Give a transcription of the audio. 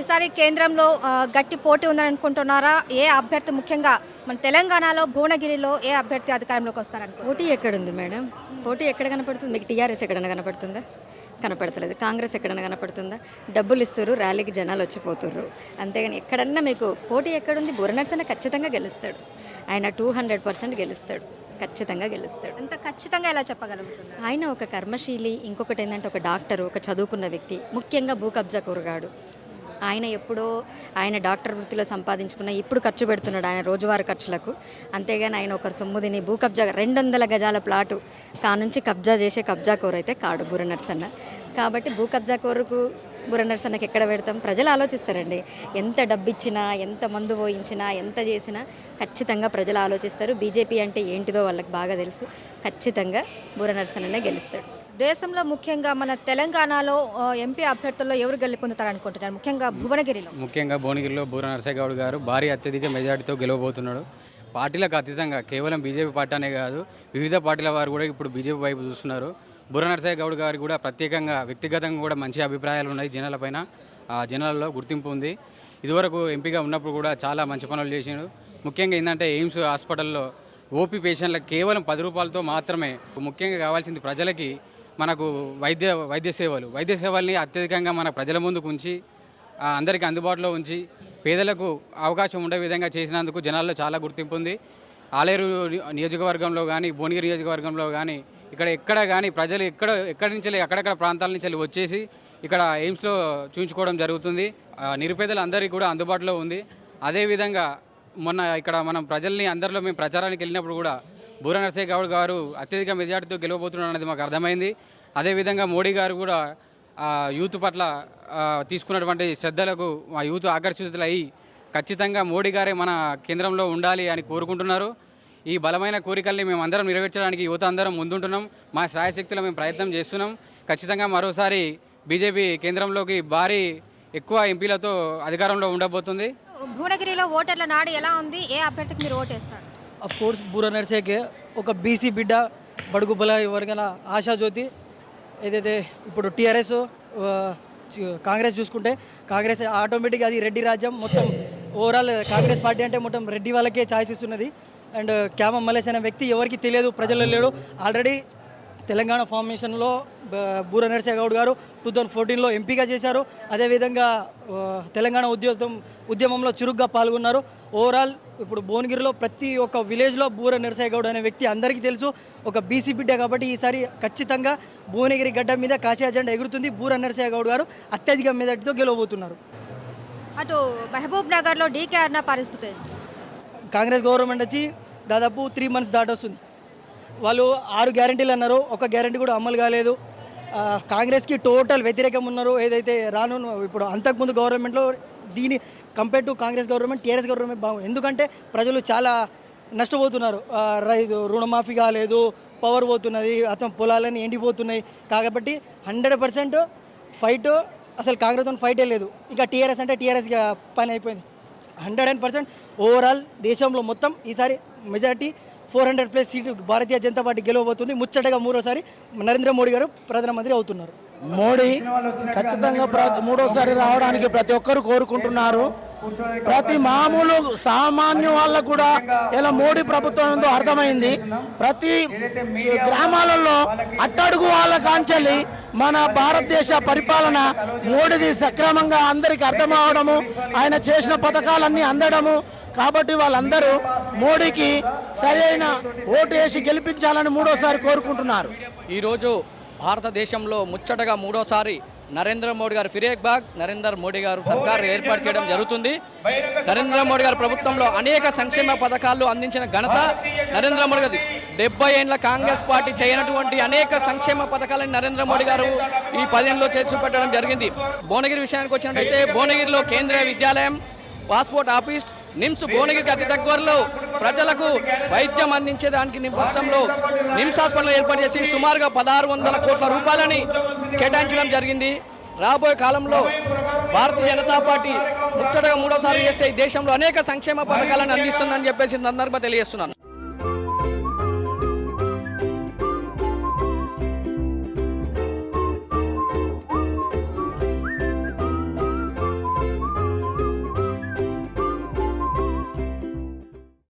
ఈసారి కేంద్రంలో గట్టి పోటీ ఉందని అనుకుంటున్నారా? ఏ అభ్యర్థి ముఖ్యంగా మన తెలంగాణలో భువనగిరిలో ఏ అభ్యర్థి అధికారంలోకి వస్తారని పోటీ ఎక్కడుంది మేడం? పోటీ ఎక్కడ కనపడుతుంది? మీకు టీఆర్ఎస్ ఎక్కడైనా కనపడుతుందా? కనపడతలేదు. కాంగ్రెస్ ఎక్కడైనా కనపడుతుందా? డబ్బులు ఇస్తారు ర్యాలీకి జనాలు వచ్చిపోతుర్రు. అంతేగాని ఎక్కడన్నా మీకు పోటీ ఎక్కడుంది? బుర్రనర్సన ఖచ్చితంగా గెలుస్తాడు. ఆయన టూ హండ్రెడ్ పర్సెంట్ గెలుస్తాడు. ఖచ్చితంగా గెలుస్తాడు. అంత ఖచ్చితంగా ఎలా చెప్పగలుగుతున్నారు? ఆయన ఒక కర్మశీలి ఇంకొకటి ఏంటంటే ఒక డాక్టర్ ఒక చదువుకున్న వ్యక్తి ముఖ్యంగా భూ కబ్జా కూరగాడు ఆయన ఎప్పుడో ఆయన డాక్టర్ వృత్తిలో సంపాదించుకున్న ఇప్పుడు ఖర్చు పెడుతున్నాడు ఆయన రోజువారీ ఖర్చులకు. అంతేగాని ఆయన ఒకరు సొమ్ముదిని భూ కబ్జా రెండు వందల గజాల ప్లాటు కానుంచి కబ్జా చేసే కబ్జా కోరు అయితే కాడు బుర్ర నర్సన్న. కాబట్టి భూ కబ్జా కోరుకు బుర్ర నర్సన్నకి ఎక్కడ పెడతాం? ప్రజలు ఆలోచిస్తారండి. ఎంత డబ్బు ఇచ్చినా ఎంత మందు పోయించినా ఎంత చేసినా ఖచ్చితంగా ప్రజలు ఆలోచిస్తారు. బీజేపీ అంటే ఏంటిదో వాళ్ళకి బాగా తెలుసు. ఖచ్చితంగా బుర్ర నర్సన్ననే గెలుస్తాడు. దేశంలో ముఖ్యంగా మన తెలంగాణలో ఎంపీ అభ్యర్థుల్లో ఎవరు గెలుపొందుతారు అనుకుంటున్నారు ముఖ్యంగా భువనగిరిలో. ముఖ్యంగా భువనగిరిలో బూర నరసేగౌడ్ గారు భారీ అత్యధిక మెజార్టీతో గెలవబోతున్నాడు. పార్టీలకు అతీతంగా కేవలం బీజేపీ పార్టీ అనే కాదు వివిధ పార్టీల వారు కూడా ఇప్పుడు బీజేపీ వైపు చూస్తున్నారు. బుర్ర నరసయ్య గౌడ్ గారు కూడా ప్రత్యేకంగా వ్యక్తిగతంగా కూడా మంచి అభిప్రాయాలు ఉన్నాయి జనాలపైన ఆ జనాలలో గుర్తింపు ఉంది. ఇదివరకు ఎంపీగా ఉన్నప్పుడు కూడా చాలా మంచి పనులు చేసిండు. ముఖ్యంగా ఏంటంటే ఎయిమ్స్ హాస్పిటల్లో ఓపీ పేషెంట్లకు కేవలం పది రూపాయలతో మాత్రమే ముఖ్యంగా కావాల్సింది ప్రజలకి మనకు వైద్య వైద్య సేవలు. వైద్య సేవల్ని అత్యధికంగా మన ప్రజల ముందుకు ఉంచి అందరికీ అందుబాటులో ఉంచి పేదలకు అవకాశం ఉండే విధంగా చేసినందుకు జనాల్లో చాలా గుర్తింపు ఉంది. ఆలేరు నియోజకవర్గంలో కానీ భువనగిరి నియోజకవర్గంలో కానీ ఇక్కడ ఎక్కడ కానీ ప్రజలు ఎక్కడ ఎక్కడి నుంచి ఎక్కడెక్కడ అక్కడక్కడ ప్రాంతాల నుంచి వెళ్ళి వచ్చేసి ఇక్కడ ఎయిమ్స్లో చూపించుకోవడం జరుగుతుంది. నిరుపేదలందరికీ కూడా అందుబాటులో ఉంది. అదేవిధంగా మొన్న ఇక్కడ మనం ప్రజల్ని అందరిలో మేము ప్రచారానికి వెళ్ళినప్పుడు కూడా బూర నరసయ్య గౌడ్ గారు అత్యధిక మెజార్టీతో గెలవబోతున్నారు అనేది మాకు అర్థమైంది. అదేవిధంగా మోడీ గారు కూడా యూత్ పట్ల తీసుకున్నటువంటి శ్రద్ధలకు మా యూత్ ఆకర్షితులయ్యి ఖచ్చితంగా మోడీ గారే మన కేంద్రంలో ఉండాలి అని కోరుకుంటున్నారు. ఈ బలమైన కోరికల్ని మేము అందరం నెరవేర్చడానికి యువత అందరం ముందుంటున్నాం. మా శ్రాయశక్తిలో మేము ప్రయత్నం చేస్తున్నాం. ఖచ్చితంగా మరోసారి బీజేపీ కేంద్రంలోకి భారీ ఎక్కువ ఎంపీలతో అధికారంలో ఉండబోతుంది. భువనగిరిలో ఓటర్ల నాడు ఎలా ఉంది? ఏ అభ్యర్థికి మీరు ఓటేస్తారు? అఫ్ కోర్స్ బూర నర్సేకే ఒక బీసీ బిడ్డ బడుగు బల వర్గన ఆశాజ్యోతి ఏదైతే ఇప్పుడు టీఆర్ఎస్ కాంగ్రెస్ చూసుకుంటే కాంగ్రెస్ ఆటోమేటిక్గా అది రెడ్డి రాజ్యం. మొత్తం ఓవరాల్ కాంగ్రెస్ పార్టీ అంటే మొత్తం రెడ్డి వాళ్ళకే ఛాయిస్ ఇస్తున్నది. అండ్ క్యామ మలేష్ అనే వ్యక్తి ఎవరికి తెలియదు ప్రజల్లో లేడు. ఆల్రెడీ తెలంగాణ ఫార్మేషన్లో బూర నరసింహ గౌడ్ గారు టూ థౌజండ్ ఫోర్టీన్లో ఎంపీగా చేశారు. అదేవిధంగా తెలంగాణ ఉద్యోగం ఉద్యమంలో చురుగ్గా పాల్గొన్నారు. ఓవరాల్ ఇప్పుడు భువనగిరిలో ప్రతి ఒక్క విలేజ్లో బూర నరసింహ గౌడ్ అనే వ్యక్తి అందరికీ తెలుసు. ఒక బీసీ బిడ్డ కాబట్టి ఈసారి ఖచ్చితంగా భువనగిరి గడ్డ మీద కాశీ అజెండా ఎగురుతుంది. బూర నరసింహ గౌడ్ గారు అత్యధిక మెజార్టీతో గెలవబోతున్నారు. అటు మహబూబ్ నగర్లో డీకే అన్న పరిస్థితి? కాంగ్రెస్ గవర్నమెంట్ వచ్చి దాదాపు త్రీ మంత్స్ దాటొస్తుంది. వాళ్ళు ఆరు గ్యారంటీలు అన్నారు ఒక గ్యారంటీ కూడా అమలు కాలేదు. కాంగ్రెస్కి టోటల్ వ్యతిరేకం ఉన్నారు ఏదైతే రాను ఇప్పుడు అంతకుముందు గవర్నమెంట్లో దీని compare to Congress government TRS government బాగుంది ఎందుకంటే ప్రజలు చాలా నష్టపోతున్నారు. రైతు రుణమాఫీ కాలేదు పవర్ పోతున్నది అతను పొలాలన్నీ ఎండిపోతున్నాయి. కాబట్టి హండ్రెడ్ పర్సెంట్ ఫైట్ అసలు కాంగ్రెస్ ఫైటే లేదు. ఇంకా టీఆర్ఎస్ అంటే టీఆర్ఎస్ పని అయిపోయింది. హండ్రెడ్ అండ్ పర్సెంట్ ఓవరాల్ దేశంలో మొత్తం ఈసారి majority four hundred plus seat Bharatiya Janata Party గెలవబోతుంది. ముచ్చటగా మూడోసారి నరేంద్ర మోడీ గారు ప్రధానమంత్రి అవుతున్నారు. మోడీ ఖచ్చితంగా ప్ర- మూడోసారి రావడానికి ప్రతి ఒక్కరు కోరుకుంటున్నారు. ప్రతి మామూలు సామాన్య వాళ్ళకు కూడా ఇలా మోడీ ప్రభుత్వం ఏందో అర్థమైంది. ప్రతి గ్రామాలలో అట్టడుగు వాళ్ళ కాంచెల్లి మన భారతదేశ పరిపాలన మోడీది సక్రమంగా అందరికి అర్థమవడము ఆయన చేసిన పథకాలన్నీ అందడము. కాబట్టి వాళ్ళందరూ మోడీకి సరైన ఓటు వేసి గెలిపించాలని మూడోసారి కోరుకుంటున్నారు. ఈరోజు భారతదేశంలో ముచ్చటగా మూడోసారి నరేంద్ర మోడీ గారు ఫిరేక్ బాగ్ నరేంద్ర మోడీ గారు సర్కారు ఏర్పాటు చేయడం జరుగుతుంది. నరేంద్ర మోడీ గారి ప్రభుత్వంలో అనేక సంక్షేమ పథకాలు అందించిన ఘనత నరేంద్ర మోడీ గారి డెబ్బై ఏళ్ళ కాంగ్రెస్ పార్టీ చేయనటువంటి అనేక సంక్షేమ పథకాలను నరేంద్ర మోడీ గారు ఈ పదేళ్ళలో చేసి పెట్టడం జరిగింది. భువనగిరి విషయానికి వచ్చినట్టయితే భువనగిరిలో కేంద్రీయ విద్యాలయం పాస్పోర్ట్ ఆఫీస్ నిమ్స్ భువనగిరికి అతి దగ్గరలో ప్రజలకు వైద్యం అందించేదానికి నిమిత్తంలో నిమ్స్ హాస్పిటల్ ఏర్పాటు చేసి సుమారుగా పదహారు వందల కోట్ల రూపాయలని కేటాయించడం జరిగింది. రాబోయే కాలంలో భారతీయ జనతా పార్టీ ముచ్చటగా మూడోసారి చేస్తే ఈ దేశంలో అనేక సంక్షేమ పథకాలను అందిస్తుందని చెప్పేసి సందర్భంగా తెలియజేస్తున్నాను.